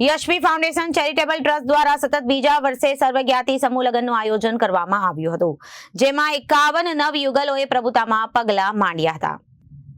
Yashvi foundation charitable trust દ્વારા સતત બીજા વર્ષે સર્વજ્ઞાતિ સમૂહ લગ્નનું આયોજન કરવામાં આવ્યું હતું, જેમાં એકાવન નવ યુગલોએ પ્રભુતામાં પગલાં માંડ્યા હતા.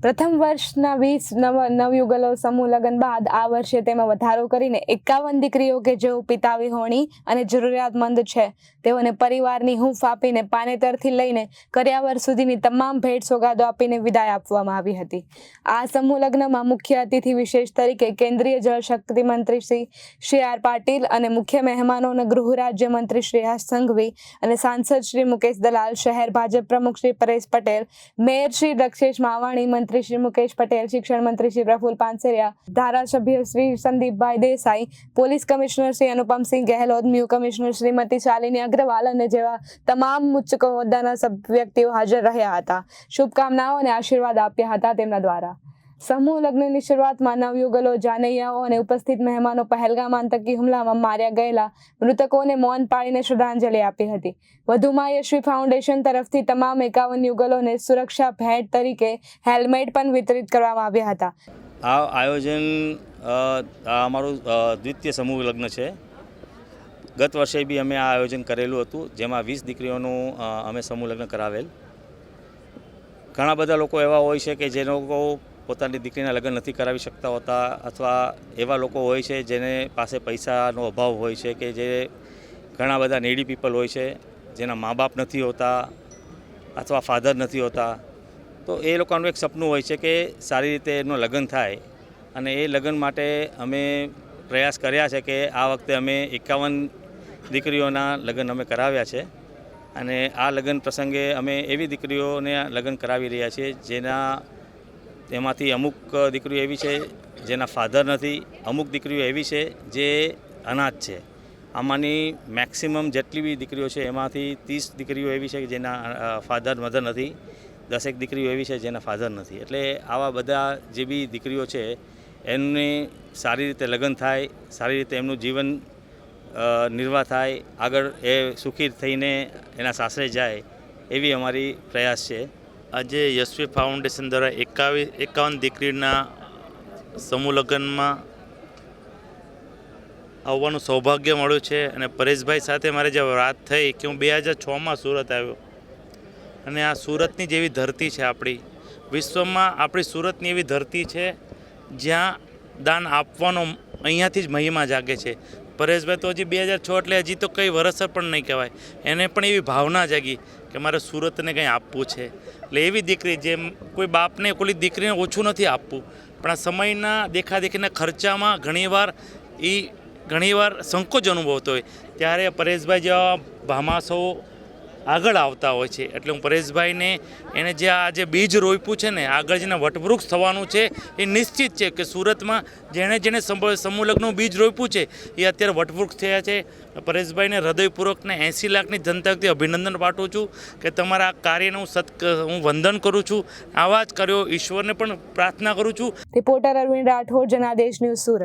પ્રથમ વર્ષના વીસ નવ નવયુગલો સમૂહ લગ્ન બાદ આ વર્ષે તેમાં વધારો કરીને એકાવન દીકરીઓ કે જેઓ પિતા વિહોણી અને જરૂરિયાતમંદ છે. તેઓને પરિવારની હૂંફ આપીને પાનેતરથી લઈને કર્યાવર સુધીની તમામ ભેટ સોગાદો આપીને વિદાય આપવામાં આવી હતી. આ સમૂહ લગ્નમાં મુખ્ય અતિથિ વિશેષ તરીકે કેન્દ્રીય જળશક્તિ મંત્રી શ્રી શ્રી આર પાટીલ અને મુખ્ય મહેમાનોને ગૃહ રાજ્ય મંત્રી શ્રી હર્ષ સંઘવી અને સાંસદ શ્રી મુકેશ દલાલ, શહેર ભાજપ પ્રમુખ શ્રી પરેશ પટેલ, મેયર શ્રી દક્ષેશ માવાણી, મંત્રી શ્રી મુકેશ પટેલ, શિક્ષણ મંત્રી શ્રી પ્રફુલ પાનસેરિયા, ધારાસભ્ય શ્રી સંદીપભાઈ દેસાઈ, પોલીસ કમિશનર શ્રી અનુપમસિંહ ગેહલોત, મ્યુ કમિશનર શ્રીમતી શાલિની અગ્રવાલ અને જેવા તમામ ઉચ્ચ હોદ્દાના વ્યક્તિઓ હાજર રહ્યા હતા. શુભકામનાઓ અને આશીર્વાદ આપ્યા હતા તેમના દ્વારા. સમૂહ લગ્નની શરૂઆતમાં નવયુગલો, જાનૈયાઓ અને ઉપસ્થિત મહેમાનો પહેલગામ આતંકી હુમલામાં માર્યા ગયેલા મૃતકોને મૌન પાળીને શ્રદ્ધાંજલિ આપી હતી. વધુમાં યશવી ફાઉન્ડેશન તરફથી તમામ એકાવન યુગલોને સુરક્ષા ભેટ તરીકે હેલ્મેટ પણ વિતરિત કરવામાં આવ્યા હતા. આ આયોજન અમારું દ્વિતીય સમૂહ લગ્ન છે. ગત વર્ષે બી અમે આ આયોજન કરેલું હતું, જેમાં વીસ દીકરીઓનું અમે સમૂહ લગ્ન કરાવેલ. ઘણા બધા લોકો એવા હોય છે કે જે લોકો પોતાની દીકરીના લગ્ન નથી કરાવી શકતા હોતા અથવા એવા લોકો હોય છે જેને પાસે પૈસાનો અભાવ હોય છે કે જે ઘણા બધા નેડી પીપલ હોય છે, જેના મા બાપ નથી હોતા અથવા ફાધર નથી હોતા. તો એ લોકોનું એક સપનું હોય છે કે સારી રીતે એનું લગ્ન થાય અને એ લગ્ન માટે અમે પ્રયાસ કર્યા છે કે આ વખતે અમે એકાવન દીકરીઓના લગ્ન અમે કરાવ્યા છે અને આ લગ્ન પ્રસંગે અમે એવી દીકરીઓને લગ્ન કરાવી રહ્યા છીએ જેના તેમાંથી અમુક દીકરીઓ એવી છે જેના ફાધર નથી, અમુક દીકરીઓ એવી છે જે અનાથ છે. આમાંની મેક્સિમમ જેટલી બી દીકરીઓ છે એમાંથી ત્રીસ દીકરીઓ એવી છે કે જેના ફાધર, મધર નથી. દસેક દીકરીઓ એવી છે જેના ફાધર નથી. એટલે આવા બધા જે બી દીકરીઓ છે, એમને સારી રીતે લગ્ન થાય, સારી રીતે એમનું જીવન નિર્વાહ થાય, આગળ એ સુખી થઈને એના સાસરે જાય, એવી અમારી પ્રયાસ છે. આજે યશવી ફાઉન્ડેશન દ્વારા એકાવી એકાવન દીકરીના સમૂહ લગ્નમાં આવવાનું સૌભાગ્ય મળ્યું છે અને પરેશભાઈ સાથે મારે જે વાત થઈ કે હું બે હજાર છમાં સુરત આવ્યો. અને આ સુરતની જેવી ધરતી છે આપણી. વિશ્વમાં આપણી સુરતની એવી ધરતી છે જ્યાં દાન આપવાનો અહીંયાથી જ મહિમા જાગે છે. પરેશભાઈ તો હજી બે હજાર છ એટલે હજી તો કંઈ વરસ પણ નહીં કહેવાય. એને પણ એવી ભાવના જાગી કે મારે સુરતને કંઈ આપવું છે? એટલે એવી દીકરી જેમ કોઈ બાપને, કોઈ દીકરીને ઓછું નથી આપવું. પણ આ સમયના દેખાદેખીના ખર્ચામાં ઘણીવાર એ ઘણીવાર સંકોચ અનુભવતો હોય. ત્યારે પરેશભાઈ જેવા ભામાસો આગળ આવતા હોય છે. એટલે હું પરેશભાઈને એને જે આ જે બીજ રોપ્યું છે ને આગળ જેને વટવૃક્ષ થવાનું છે, એ નિશ્ચિત છે કે સુરતમાં જેણે જેણે સમૂહલગ્નનું સમૂહ બીજ રોપ્યું છે, એ અત્યારે વટવૃક્ષ થયા છે. પરેશભાઈને હૃદયપૂર્વકને એંસી લાખની જનતાથી અભિનંદન પાઠવું છું કે તમારા આ કાર્યને હું સત, હું વંદન કરું છું. આવા જ કર્યો. ઈશ્વરને પણ પ્રાર્થના કરું છું. Reporter Arvind Rathod, Janadesh news Surat.